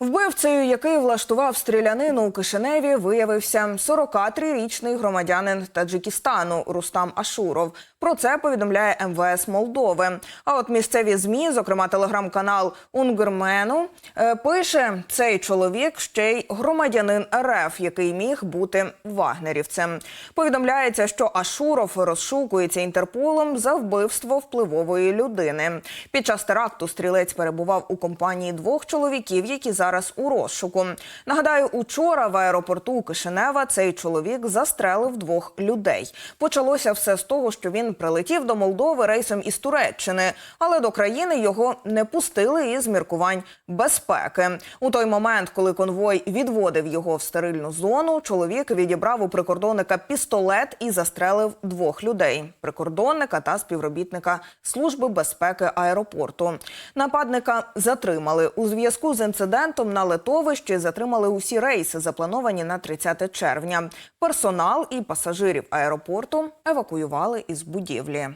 Вбивцею, який влаштував стрілянину у Кишиневі, виявився 43-річний громадянин Таджикистану Рустам Ашуров. Про це повідомляє МВС Молдови. А от місцеві змі, зокрема телеграм-канал Унгермену, е, пише цей чоловік ще й громадянин РФ, який міг бути вагнерівцем. Повідомляється, що Ашуров розшукується інтерполом за вбивство впливової людини. Під час теракту стрілець перебував у компанії двох чоловіків, які зараз у розшуку. Нагадаю, учора в аеропорту Кишинева цей чоловік застрелив двох людей. Почалося все з того, що він прилетів до Молдови рейсом із Туреччини, але до країни його не пустили із міркувань безпеки. У той момент, коли конвой відводив його в стерильну зону, чоловік відібрав у прикордонника пістолет і застрелив двох людей: прикордонника та співробітника служби безпеки аеропорту. Нападника затримали у зв'язку з інцидентом на литовищі. Затримали усі рейси, заплановані на 30 червня. Персонал і пасажирів аеропорту евакуювали із будівлі.